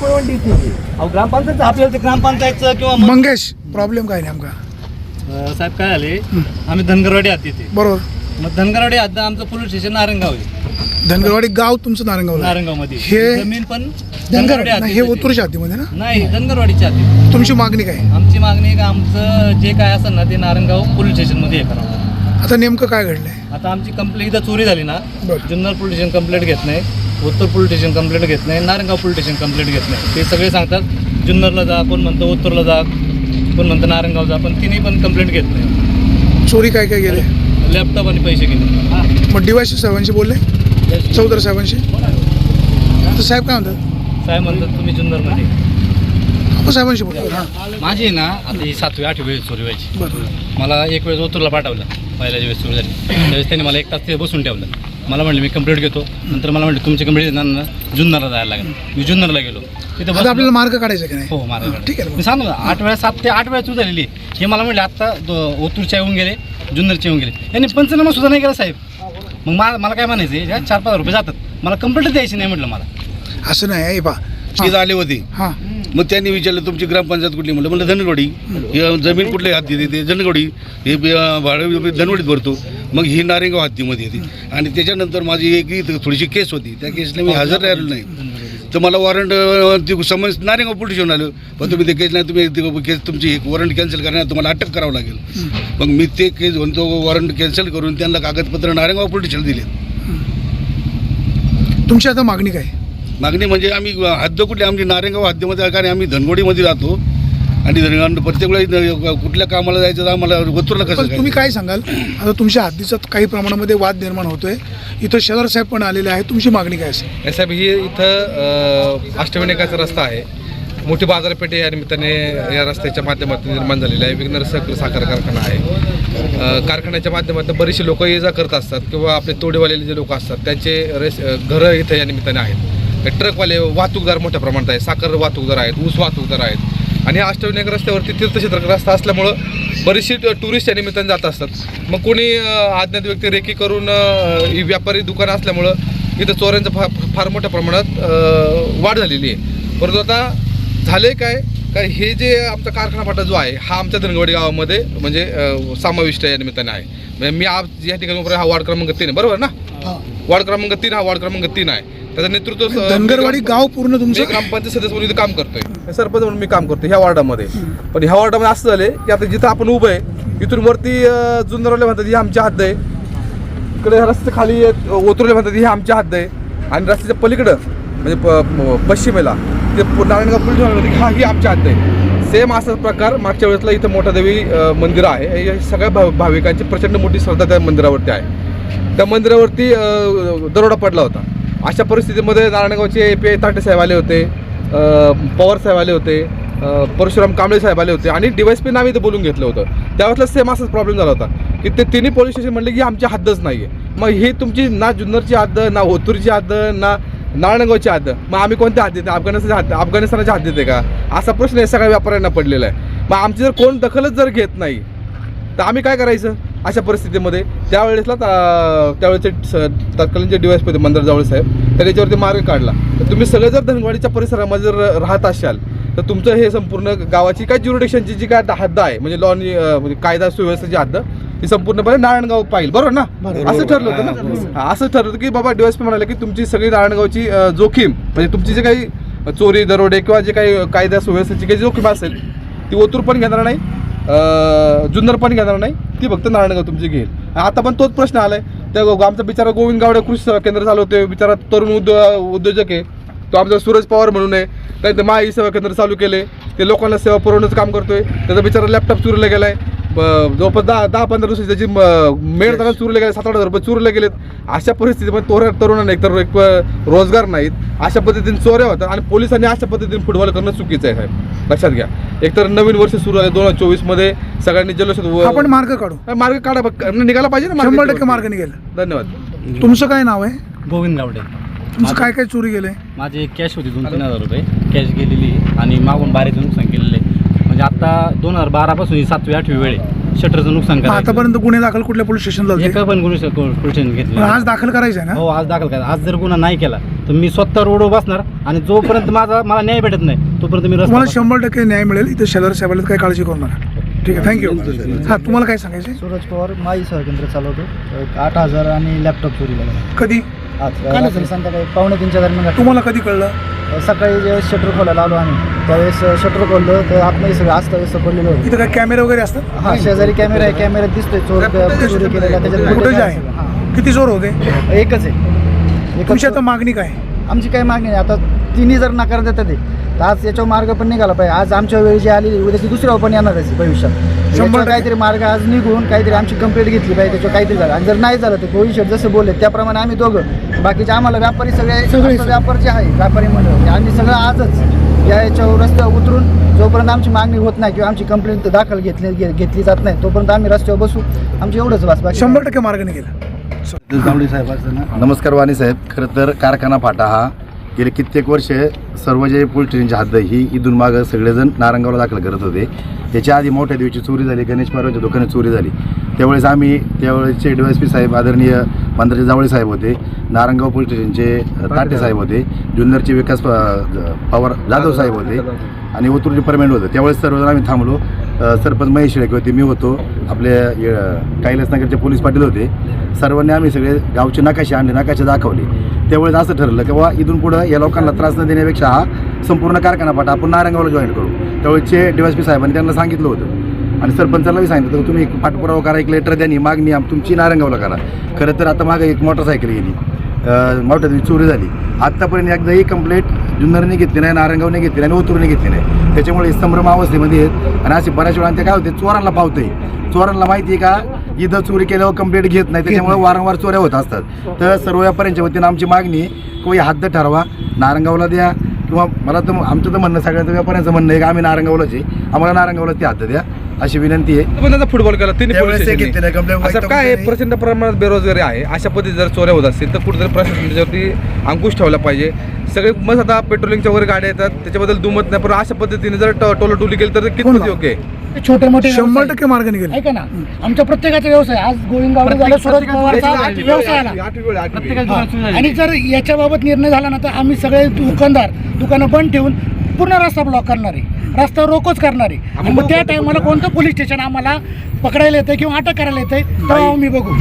अहो ग्रामपंचायत आपल्याला ते ग्रामपंचायतचं किंवा मग मंगेश प्रॉब्लेम काय नेमका अं, साहेब काय झाले? आम्ही धनगरवाडी आत तिथे बरोबर. मग धनगरवाडी आत आमचं पोलीस स्टेशन नारंगाव आहे. धनगरवाडी गाव तुमचं नारंगावला आहे. नारंगावमध्ये हे- जमीन पण धनगर धनगरवाडी नाही, हे हद्दीत ओतूरच्या हातीमध्ये ना. नाही धनगरवाडीच्या आत तुमची मागणी काय? आमची मागणी आहे का आमचं जे काय असेल ना ते नारंगाव पोलीस स्टेशनमध्ये हे करावं. आता नेमकं काय घडलंय? आता आमची कंप्लेंट इथं चोरी झाली ना. बरं. जुन्नर पोलीस स्टेशन कंप्लेंट घेत नाही. उत्तर पोलीस स्टेशन कंप्लेंट घेत नाही नारंगाव पोलीस स्टेशन कंप्लेंट घेत नाही. ते सगळे सांगतात जुन्नरला जा कोण म्हणतं उत्तरला जा कोण म्हणतं नारंगाव जा पण तिन्ही पण कंप्लेंट घेत नाही. चोरी काय काय गेले लॅपटॉप आणि पैसे गेले मग डीवायसी साहेबांशी बोलले? चौधरी साहेबांशी? तर साहेब काय म्हणतात? साहेब म्हणतात तुम्ही जुन्नरमध्ये. आपण साहेबांशी बोलतो हां. माझी आहे ना आता ही सातवी आठवी वेळ चोरी व्हायची. बरं. मला एक वेळेस ओतूरला पाठवलं पहिल्या वेळेस चोरी झाली. त्यावेळेस त्यांनी मला एक तास ते बसून ठेवलं. मला म्हणलं मी कंप्लीट घेतो. नंतर मला म्हणलं तुमची कंप्लीट येणार ना जुन्नरला जायला लागेल. मी जुन्नरला गेलो. तिथे आता बसलो. आपल्याला मार्ग काढायचा की नाही? हो महाराज ठीक आहे. मी सांगू ना आठ वेळा सात ते आठ वेळा चूक झालेली हे मला म्हणले आत्ता दो- ओतूरच्या येऊन गेले जुन्नरचे येऊन गेले. यांनी पंचनामा सुद्धा नाही केला साहेब. मग मला मला काय म्हणायचं आहे, या चार पाच रुपये जातात. मला कंप्लेंट द्यायची नाही म्हटलं मला. असं नाही हे पा ते आले होते. हां. मग त्यांनी विचारलं तुमची ग्रामपंचायत कुठली? म्हणलं म्हणलं धनगडी. हे जमीन कुठल्या हाती? येते ते धनगडी. हे बी- भाडं धनवडीत भरतो. मग ही नारेगाव हद्दीमध्ये येते. आणि त्याच्यानंतर माझी एक थोडीशी केस होती. त्या केसला मी हजर राहिलो नाही. तर मला वॉरंट समज नारेगाव पोलीस येऊन आलं. पण तुम्ही ते केस नाही तुम्ही केस तुमची वॉरंट कॅन्सल करणार तुम्हाला अटक करावं लागेल. मग मी ते केस म्हणतो वॉरंट कॅन्सल करून त्यांना कागदपत्र नारेगाव पोलीस स्टेशनला दिले तुमची आता मागणी काय? मागणी म्हणजे आम्ही हद्द कुठली? आमची नारेगाव हद्दीमध्ये कारण आम्ही धनगोडीमध्ये राहतो. आणि धन- प्रत्येक वेळी कुठल्या कामाला जायचं तर आम्हाला ओतूरला कसं तुम्ही काय सांगाल? आता तुमच्या हद्दीचा काही प्रमाणामध्ये वाद निर्माण होतोय. इथं शेजार साहेब पण आलेले आहेत. तुमची मागणी काय असेल? साहेब ही इथं अष्टविनायकाचा रस्ता आहे. मोठी बाजारपेठ या निमित्ताने या रस्त्याच्या माध्यमातून निर्माण झालेली आहे. विघ्नर सहकारी साखर कारखाना आहे. कारखान्याच्या माध्यमातून बरीचशी लोक ये जा करत असतात किंवा आपले तोडेवालेले जे लोक असतात त्यांचे रेस घरं इथं या निमित्ताने आहेत. ट्रकवाले वाहतूकदार मोठ्या प्रमाणात आहे साखर वाहतूकदार आहेत ऊस वाहतूकदार आहेत. आणि अष्टविनायक रस्त्यावरती तीर्थक्षेत्र रस्ता असल्यामुळं बरीचशी टुरिस्ट या निमित्ताने जात असतात. मग कोणी अज्ञात व्यक्ती रेकी करून ही व्यापारी दुकानं असल्यामुळं इथं चोऱ्यांचं फार फार मोठ्या प्रमाणात वाढ झालेली आहे. परंतु आता झाले काय? काय हे जे आमचा कारखाना फाटा जो आहे हा आमच्या धनगवाडी गावामध्ये म्हणजे समाविष्ट या निमित्ताने आहे. म्हणजे मी आज या ठिकाणी हा वार्ड क्रमांक तीन बरोबर ना? वार्ड क्रमांक तीन हा वार्ड क्रमांक तीन आहे. त्याचं नेतृत्व स- धनगरवाडी गाव पूर्ण मी तुमचं? ग्रामपंचायत सदस्य म्हणून इथं काम करतोय. सरपंच म्हणून मी काम करतोय ह्या वॉर्डामध्ये. पण ह्या वॉर्डामध्ये असं झालंय की आता जिथं आपण उभं आहे इथून वरती अं, जुन्नरवाले म्हणतात ही आमची हद्द आहे. इकडे रस्ते खाली अं, ओतरले म्हणतात ही आमची हद्द आहे. आणि रस्त्याच्या पलीकडं म्हणजे प- पश्चिमेला ते पु- नारायणगाव पोलीस म्हणतात की हा ही आमची हद्द आहे. सेम असाच प्रकार मागच्या वेळेसला इथं मोठा देवी अं, मंदिर आहे. हे सगळ्या भाव भाविकांची प्रचंड मोठी श्रद्धा त्या मंदिरावरती आहे. त्या मंदिरावरती दरोडा पडला होता. अशा परिस्थितीमध्ये नारायणगावचे ए पी आय ताटे साहेब आले होते पवार साहेब आले होते परशुराम कांबळे साहेब आले होते आणि डिवायस पी आम्ही इथं बोलून घेतलं होतं. त्यावेळेसला सेम असाच प्रॉब्लेम झाला होता की ते तिन्ही पोलीस स्टेशन म्हणले की आमची हद्दच नाही आहे मग ही तुमची ना जुन्नरची हद्द ना ओतूरची हद्द ना नारायणगावची हद्द मग आम्ही कोणत्या हद्दीत आहे? हद्द अफगाणिस्तानाच्या हद्दीत आहे का? असा प्रश्न या सगळ्या व्यापाऱ्यांना पडलेला आहे. मग आमची जर कोण दखलच जर घेत नाही तर आम्ही काय करायचं? अशा परिस्थितीमध्ये त्यावेळेसला ता- त्यावेळेचे तत्कालीन जे डिवायस होते मंदिर जावळे साहेब तर त्याच्यावरती मार्ग काढला. तर तुम्ही सगळे जर धनगवाडीच्या परिसरामध्ये जर राहत असाल तर तुमचं हे संपूर्ण गावाची काय ज्युरिडिक्शनची जी काय हद्द आहे म्हणजे लॉ म्हणजे कायदा सुव्यवस्थेची हद्द ही संपूर्णपणे नारायणगाव पाहिजे बरोबर ना? असं ठरलं होतं ना? असं ठरलं होतं की बाबा डिवायस म्हणाले की तुमची सगळी नारायणगावची जोखीम म्हणजे तुमची जे काही चोरी दरोडे किंवा जे काही कायदा सुव्यवस्थेची काही जोखीम असेल ती ओतूर पण घेणार नाही जुन्नर पण घेणार नाही ती फक्त नारायणगाव तुमची घेईल. आता पण तोच प्रश्न आलाय. त्या आमचा बिचारा गोविंद गावडे कृषी सेवा केंद्र चालू होते. बिचारा तरुण उद्यो उद्योजक आहे. तो आमचा सूरज पवार म्हणून आहे. त्याने माय सेवा केंद्र चालू केले. ते लोकांना सेवा पुरवण्याचं काम करतोय. त्याचा बिचारा लॅपटॉप चुरीला गेलाय. जवळपास दहा दहा पंधरा दिवसाची त्याची मेळ दरात चुरले गेले सात आठ हजार रुपये चुरले गेलेत अशा परिस्थितीमध्ये तोर तरुणांना एकतर एक रोजगार नाहीत अशा पद्धतीने चोऱ्या होतात आणि पोलिसांनी अशा पद्धतीने फुटबॉल करणं चुकीचं आहे साहेब. लक्षात घ्या. एकतर नवीन वर्ष सुरू आहे दोन हजार चोवीसमध्ये सगळ्यांनी जल्लोषात व- आपण मार्ग काढू. मार्ग काढा बघ. निघाला पाहिजे ना शंभर टक्के मार्ग निघेल. धन्यवाद. तुमचं काय नाव आहे? गोविंद गावडे. तुमचं काय काय चोरी गेलंय माझी कॅश होती दोन तीन हजार रुपये. कॅश गेलेली आणि मागून बारीचं नुकसान केलेलं म्हणजे आत्ता दोन हजार बारापासून ही सातवी आठवी वेळ आहे. शटरचं नुकसान करायचं. आतापर्यंत गुन्हे दाखल कुठल्या पोलीस स्टेशनला होते? एका पण गुन्हे पण घेतले आज दाखल करायचं आहे ना? हो आज दाखल करा आज जर गुन्हा नाही केला तर मी स्वतः रोडवर बसणार आणि जोपर्यंत माझा मला न्याय भेटत नाही तोपर्यंत मी तुम्हाला रस्ता शंभर टक्के न्याय मिळेल. इथे शेलार साहेबाला काही काळजी करू नका. ठीक आहे थँक्यू हां तुम्हाला काय सांगायचं? सूरज पवार माई सहकेंद्र चालवतो. एक आठ हजार आणि लॅपटॉप चोरीला गेला. कधी? आज कालच रात्री संध्याकाळी पावणे तीनच्या दरम्यान. तुम्हाला कधी कळलं? सकाळी जे शटर खोलायला आलो आम्ही त्यावेळेस शटर खोललं तर आतमध्ये सगळं अस्ताव्यस्त पडलेलं होतं. इथं काय कॅमेरे वगैरे असतात? हा शेजारी कॅमेरा आहे कॅमेऱ्यात दिसतोय चोर चोरी केलेला त्याच्यात footage आहे. हा. किती जोर होते? एकच आहे. एकच तुमची आता मागणी काय? आमची काही मागणी नाही. आता तिन्ही जर नकार देतात ते तर आज याच्यावर मार्ग पण निघाला पाहिजे. आज आमच्या वेळी जी आलेली उद्या ती दुसऱ्यावर पण येणार आहे भविष्यात. टक्के. काहीतरी मार्ग आज निघून काहीतरी आमची कंप्लेंट घेतली पाहिजे त्याच्यावर काहीतरी झालं. आणि जर नाही झालं तर भविष्यात जसं बोलले त्याप्रमाणे आम्ही दोघं. बाकीचे आम्हाला व्यापारी सगळे आमचा व्यापार जे आहे व्यापारी मंडळ. आम्ही सगळं आजच या याच्यावर रस्त्यावर उतरून जोपर्यंत आमची मागणी होत नाही किंवा आमची कंप्लेंट दाखल घेतली घेतली जात नाही तोपर्यंत आम्ही रस्त्यावर बसू. आमची एवढंच वास बाकी शंभर टक्के मार्ग निघेल. नमस्कार वाणी साहेब. खरं तर कारखाना फाटा हा गेले कित्येक वर्षे सर्व जे पोलीस स्टेशनची हद्द ही इथून मागं सगळेजण नारंगावला दाखल करत होते. त्याच्या आधी मोठ्या दिवशी चोरी झाली गणेश महाराजच्या दुकानात चोरी झाली. त्यावेळेस आम्ही त्यावेळेसचे डी एस पी साहेब आदरणीय मंत्र्याचे जावळे साहेब होते नारंगाव पोलीस स्टेशनचे ताटे साहेब होते जुन्नरचे विकास पवार जाधव साहेब होते आणि ओतूर डिपार्टमेंट होतं. त्यावेळेस सर्वजण आम्ही थांबलो. सरपंच महेश शेळके होते मी होतो. आपले कैलासनगरचे पोलीस पाटील होते. सर्वांनी आम्ही सगळे गावचे नकाशे आणले नकाशे दाखवले. त्यावेळेस असं ठरलं की बाबा इथून पुढं या लोकांना त्रास न देण्यापेक्षा हा संपूर्ण कारखाना पाठा आपण नारंगावला जॉईन करू. त्यावेळेसचे डी पी साहेबांनी त्यांना सांगितलं होतं. आणि सरपंचालाही सांगितलं होतं तुम्ही एक पाठपुरावा करा एक लेटर द्या मागणी आम- तुमची नारंगावला करा. खरं तर आता मागं एक मोटरसायकल गेली. मोठ्या चोरी झाली. आत्तापर्यंत एकदाही कंप्लेंट जुन्नरने घेतली नाही नारंगावने घेतली नाही आणि ओतूरने घेतली नाही. त्याच्यामुळे संभ्रम अवस्थेमध्ये आहेत. आणि असे बऱ्याच वेळा ते काय होते चोरांना पावते चोरांना माहिती आहे का इथं चोरी केल्यावर कंप्लेंट घेत नाही त्याच्यामुळे वारंवार चोऱ्या होत असतात. तर सर्व व्यापाऱ्यांच्या वतीनं आमची मागणी आहे की हद्द ठरवा नारंगावला द्या. किंवा मला तर आमचं तर म्हणणं सगळ्यांचं व्यापाऱ्यांचं म्हणणं आहे की आम्ही नारंगावलाच आहे. आम्हाला नारंगावला ती हद्द द्या. अशी विनंती आहे. पण त्याचा फुटबॉल केला तिन्ही त्यावेळेस पोलीस complaint. असं काय आहे. प्रचंड प्रमाणात बेरोजगारी आहे? अशा पद्धती जर चोऱ्या होत असतील तर कुठेतरी प्रशासन त्याच्यावरती अंकुश ठेवला पाहिजे. सगळे मग आता पेट्रोलिंगच्या वगैरे गाड्या येतात त्याच्याबद्दल दुमत नाही पण अशा पद्धतीने जर टोलटोली केली तर ते कितपत योग्य आहे? छोटे मोठे शंभर व्यवसाय. टक्के मार्ग निघेल ऐका ना आमच्या प्रत्येकाचा व्यवसाय आज झालं सूरज पवारचा व्यवसाय आला. आणि जर याच्याबाबत निर्णय झाला ना तर आम्ही सगळे दुकानदार दुकानं बंद ठेवून पूर्ण रस्ता ब्लॉक करणार आहे. रस्ता रोकोच करणार. आहे मग त्या टायमाला कोणतं पोलीस स्टेशन आम्हाला पकडायला येतं किंवा अटक करायला येतं तेव्हा आम्ही बघू.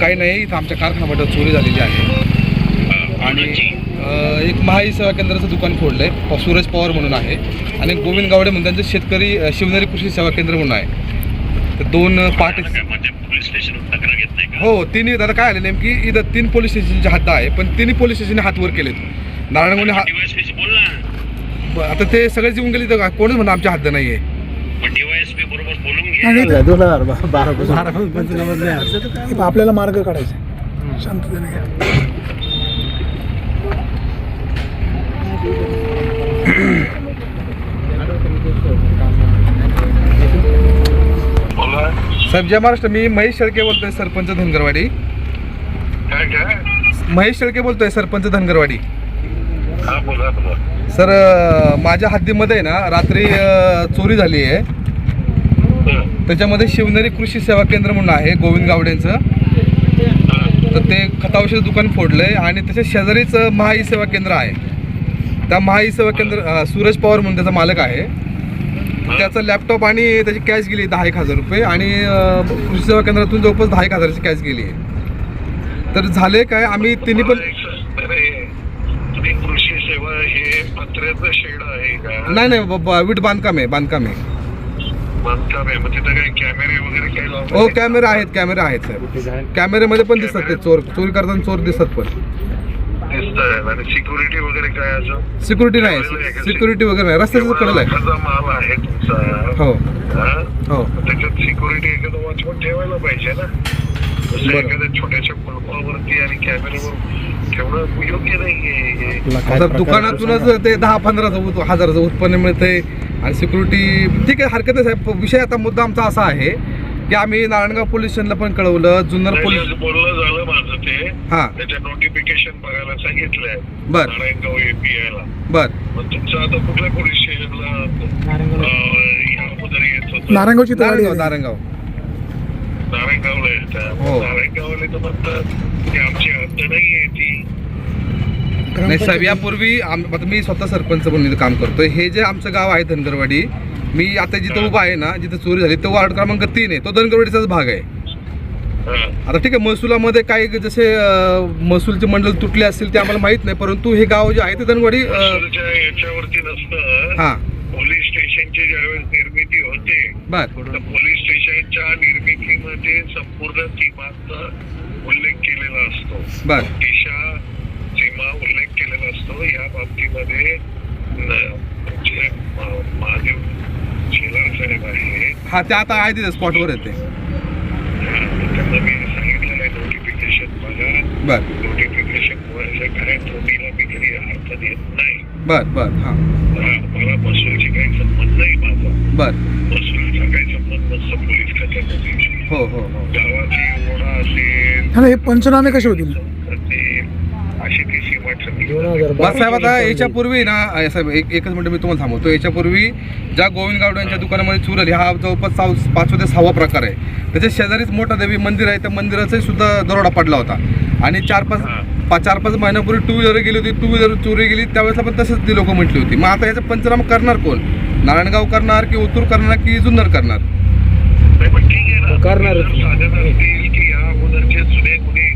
काही नाही इथं आमच्या कारखान्यामध्ये चोरी झालेली आहे. आणि एक महाई सेवा केंद्राचं दुकान फोडलं आहे सूरज पवार म्हणून आहे. आणि गोविंद गावडे म्हणून त्यांचं शेतकरी शिवनेरी कृषी सेवा केंद्र म्हणून आहे. तर दोन पार्टी हो तिन्ही आता काय आले नेमकी इथं तीन पोलीस स्टेशनची हद्द आहे पण तिन्ही पोलीस स्टेशनने हात वर केलेत. नारायणगुंडे हा आता ते सगळेच येऊन गेले तर कोणच म्हणणं आमच्या हद्द नाही आहे आणि इथं- दोन हजार बा- बारा पासून. इथं आपल्याला मार्ग काढायचा. शांततेने घ्या. साहेब जय महाराष्ट्र. मी महेश शेळके बोलतोय सरपंच धनगरवाडी. महेश शेळके बोलतोय सरपंच धनगरवाडी. सर माझ्या हद्दीमध्ये आहे ना रात्री चोरी झाली आहे. त्याच्यामध्ये शिवनेरी कृषी सेवा केंद्र म्हणून आहे गोविंद गावडेंचं. तर ते खतावशीचं दुकान फोडलंय आणि त्याच्या शेजारीच महाई सेवा केंद्र आहे. त्या महाई सेवा केंद्र सूरज पवार म्हणून त्याचा मालक आहे. त्याचा लॅपटॉप आणि त्याची कॅश गेली दहा एक हजार रुपये आणि कृषी सेवा केंद्रातून जवळपास दहा एक हजाराची कॅश गेली आहे. तर झाले काय आम्ही तिन्ही पण तुम्ही कृषी सेवा हे पत्र्याचं शेड आहे का? नाही नाही ब- ब- वीट बांधकाम आहे बांधकाम आहे. बांधकाम आहे. मग तिथं काही कॅमेरे वगैरे काही लावतात हो कॅमेरे आहेत कॅमेरे आहेत साहेब. कॅमेऱ्यामध्ये पण दिसतात ते चोर चोरी करताना चोर दिसतात पण. दिसत आणि सिक्युरिटी वगैरे काय असं? सिक्युरिटी नाही सिक्युरिटी वगैरे नाही. रस्त्याचं कडेला आहे. लाखाचा माल आहे तुमचा. हो. हा? हो. त्याच्यात सिक्युरिटी एखादं वॉचमन ठेवायला पाहिजे ना. तसं बरं. एखाद्या छोट्याशा कुलपावरती आणि कॅमेऱ्यावर ठेवणं योग्य नाहीये आता दुकानातूनच ते दहा पंधराचं उत हजाराचं उत्पन्न मिळतंय आणि सिक्युरिटी ठीक आहे हरकत नाही साहेब. विषय आता मुद्दा आमचा असा आहे की आम्ही नारायणगाव पोलीस स्टेशनला पण कळवलं जुन्नर नाही, पोलीस बोलणं झालं माझं ते. हां. त्याच्या नोटिफिकेशन बघायला सांगितलंय बर. नारायणगाव एपीआय ला. बर. मग तुमचं आता कुठल्या पोलीस स्टेशनला अगोदर येत होतं? नारायणगावची गाडी नारायणगाव. नारायणगाव. नारायणगावला येतात हो. नारायणगावला तर म्हणतात की आमची हद्द नाही आहे ती नाही साहेब यापूर्वी आम- आता मी स्वतः सरपंच म्हणून इथं काम करतोय. हे जे आमचं गाव आहे धनगरवाडी मी आता जिथं उभा आहे ना जिथं चोरी झाली तो वार्ड क्रमांक तीन आहे. तो धनगरवाडीचाच भाग आहे. हं. आता ठीक आहे महसुलामध्ये काही जसे अं, महसूलचे मंडळ तुटले असतील ते आम्हाला माहीत नाही परंतु हे गाव जे आहे ते धनगरवाडी अं, महसूलच्या याच्यावरती नसतं. हा. पोलीस स्टेशनची ज्यावेळेस निर्मिती होते तर पोलीस स्टेशनच्या निर्मितीमध्ये संपूर्ण सीमांचा उल्लेख केलेला असतो. दिशा सीमा उल्लेख केलेला असतो. या बाबतीमध्ये जे महादेव शेलार साहेब आहेत. हा ते आता आहे तिथे स्पॉटवर येते त्यांना मी सांगितलेलं आहे नोटिफिकेशन बघा. नोटिफिकेशन मुळे काय त्रुटीला मी घरी अडचण येत नाही. बर बर हा. मला महसूलची काही संबंध नाही माझा. बर. महसूलचा काही संबंध नसतो पोलीस खात्यामध्ये हो हो हो. गावाची ओढा असेल हा पंचनामे कसे होतील? असेल अशी ती सीमा ठरली. बस साहेब आता याच्यापूर्वी ना साहेब एक एकच मिनिट मी तुम्हाला थांबवतो. याच्यापूर्वी ज्या गोविंद गावडे यांच्या दुकानामध्ये चूर आली हा जवळपास साव पाचवा ते सहावा प्रकार आहे. त्याच्या शेजारीच मोठा देवी मंदिर आहे त्या मंदिराचा सुद्धा दरोडा पडला होता. आणि चार पाच पाच चार पाच महिन्यापूर्वी टू व्हीलर गेली होती टू व्हीलर चोरी गेली त्यावेळेसला पण तसंच ती लोक म्हटली होती. मग आता याचा पंचनामा करणार कोण? नारायणगाव करणार की ओतूर करणार की जुन्नर करणार? करणार साधन असतील की या अगोदरचे जुने गुन्हे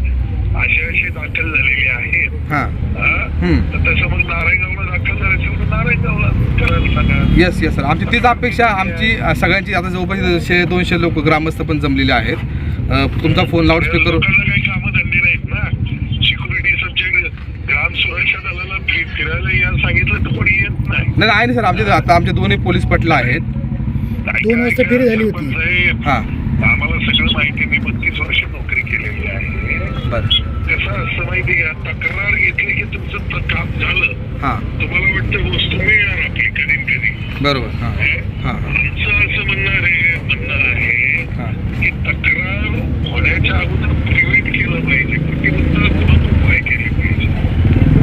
असे असे दाखल झालेले आहेत हां. हा? हम्म. तर तसं मग नारायणगावला दाखल करायचं म्हणून नारायणगावला करायला सांगा. येस येस सर आमची तीच अपेक्षा आमची सगळ्यांची आता जवळपास शे दोनशे लोक ग्रामस्थ पण जमलेले आहेत. तुमचा फोन लाऊडस्पीकर लोकांना काही कामं धंदे नाहीत ना सिक्युरिटी सब्जेक्ट ग्राम सुरक्षा दलाला फि- फिरायला या सांगितलं तर कोणी येत नाही आहे ना सर आमचे आता आमचे दोन्ही पोलीस पटल आहेत. दोन वाजता फेरी झाली होती. हां. आम्हाला सगळं माहिती मी बत्तीस वर्ष नोकरी केलेली आहे. बरं. कसं असतं माहिती का तक्रार घेतली की तुमचं त- काम झालं. हां. तुम्हाला वाटतं वस्तू मिळणार आपली कधी न कधी? बरोबर हां. हे? हां हां. आमचं असं म्हणणं आहे म्हणणं आहे हां. की तक्रार होण्याच्या अगोदर प्रिव्हेंट केलं पाहिजे. प्रतिबंधात्मक उपाय केले पाहिजे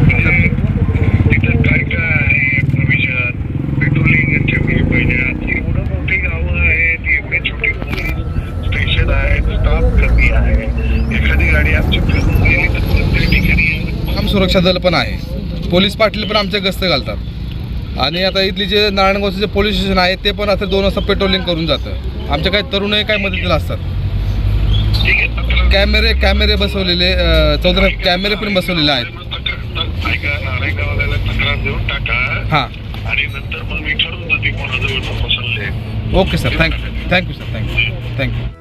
म्हणजे तिथं काय काय आहे प्रोव्हिजन पेट्रोलिंग ठेवली पाहिजे आता एवढं मोठी गावं आहेत एवढे छोटे पोलीस स्टेशन आहेत स्टाफ कमी आहे एखादी गाडी आमची फिरून गेली तर प्रत्येक ठिकाणी आम सुरक्षा दल पण आहे. पोलीस पाटील पण आमच्या गस्त घालतात. आणि आता इथली जे नारायणगावचं जे पोलीस स्टेशन आहे ते पण आता दोन वाजता पेट्रोलिंग करून जातं. आमच्या काही तरुणही काही मदतीला असतात. कॅमेरे कॅमेरे बसवलेले चौदा कॅमेरे पण बसवलेले आहेत. हां. आणि नंतर मग मी ठरवून जाते कोणाजवळ प्रपोजल आहे. Okay sir. Thank you thank you sir. Thank you thank you